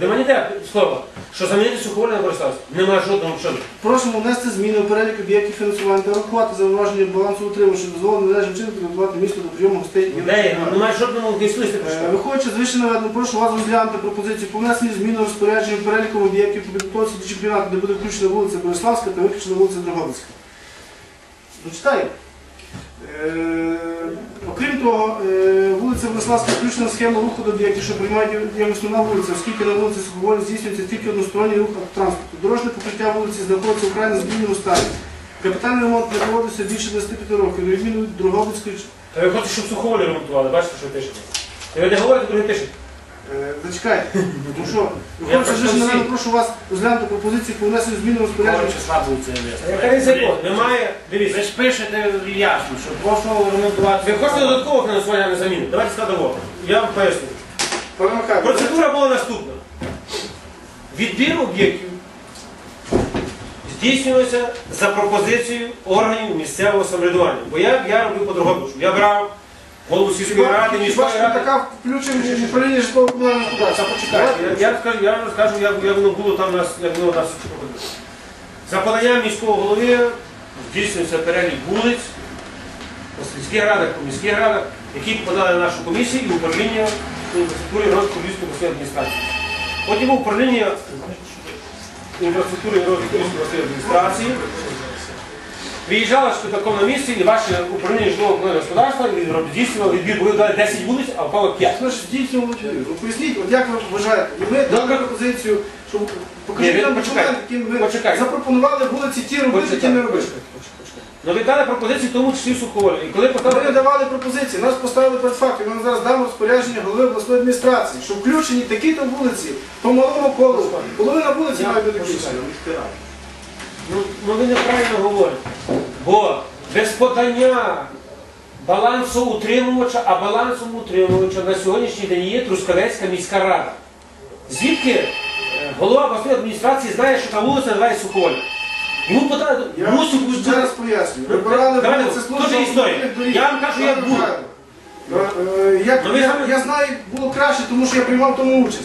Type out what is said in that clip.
До мене йде слово, що замінити суховольне на Бориславське. Немає жодного що. Просимо внести зміни у перелік об'єктів фінансування та врахувати зауваження балансу утримання, що дозволено належним чином підготувати місто до прийому гостей. і Де? Немає жодного гейслисти Е, прийшли. Виходячи з вище наведено, прошу вас розглянути пропозицію по внесенню змін у розпорядження переліком об'єктів по підготовці до чемпіонату, де буде включена вулиця Бориславська та виключена вулиця Дрогобицька. Дочитаю. Е, окрім того, е, включена в схему руху до об'єктів, що приймають діяльність на вулиці, оскільки на вулиці Суховолі здійснюється тільки односторонній рух транспорту. Дорожне покриття вулиці знаходиться в крайне збільному стані. Капітальний ремонт не проводився більше 25 років, на відміну від Дрогобицької Та ви хочете, щоб суховолі ремонтували, бачите, що пишете. Ви не говорите, друге пишете. Е, Зачекайте. Ну що, Я виходячи з просто вище всі- наведено, прошу вас розглянути пропозиції по внесенню змін у розпорядження. числа був це різниця? Немає, Ви ж пишете ясно, що прошу ремонтувати. Ви хочете додаткового фінансування на заміну? Давайте складемо. Я вам поясню. Пане Михайло, Процедура була наступна. Відбір об'єктів здійснювався за пропозицією органів місцевого самоврядування. Бо я, я робив по Дрогобичу. Я брав голову сільської ради, міської ради. така включена в управління житлово-комунального господарства. Почекайте, я, я, розкажу, я розкажу, як, як воно було там у нас, як воно у нас проходило. За поданням міського голови здійснюється перелік вулиць по сільських радах, по міських радах, які подали на нашу комісію і управління інфраструктури і розвитку Львівської обласної адміністрації. Потім управління інфраструктури і розвитку Львівської обласної адміністрації Виїжджала шпитаком на місці і ваше управління житлово-комунального господарства здійснювало відбір, бо ви дали 10 вулиць, а впало 5. Ми ж здійснювали відбір. Ну, Поясніть, от як ви вважаєте? І ми дали пропозицію, що покажіть нам документ, яким ви Почекайте. запропонували вулиці ті робити, ті не робити. Ну ви дали пропозиції, в тому числі в Суховолі. І коли Ми давали пропозиції, нас поставили перед фактом. Ми зараз дамо розпорядження голови обласної адміністрації, що включені такі-то вулиці по малому колу. Половина вулиці має бути включена. Ну, ну ви неправильно говорите. Бо без подання балансу утримувача, а балансом утримувача на сьогоднішній день є Трускавецька міська рада. Звідки е, голова обласної адміністрації знає, що та вулиця називається Суховоль? Йому подали, Я мусить бути. ще раз пояснюю. Вибирали Давайте, вулиці служби історія. доріг. Я вам кажу, як було. Е, е, як- Ну, ви я- знаю, було краще, тому що я приймав в тому участь.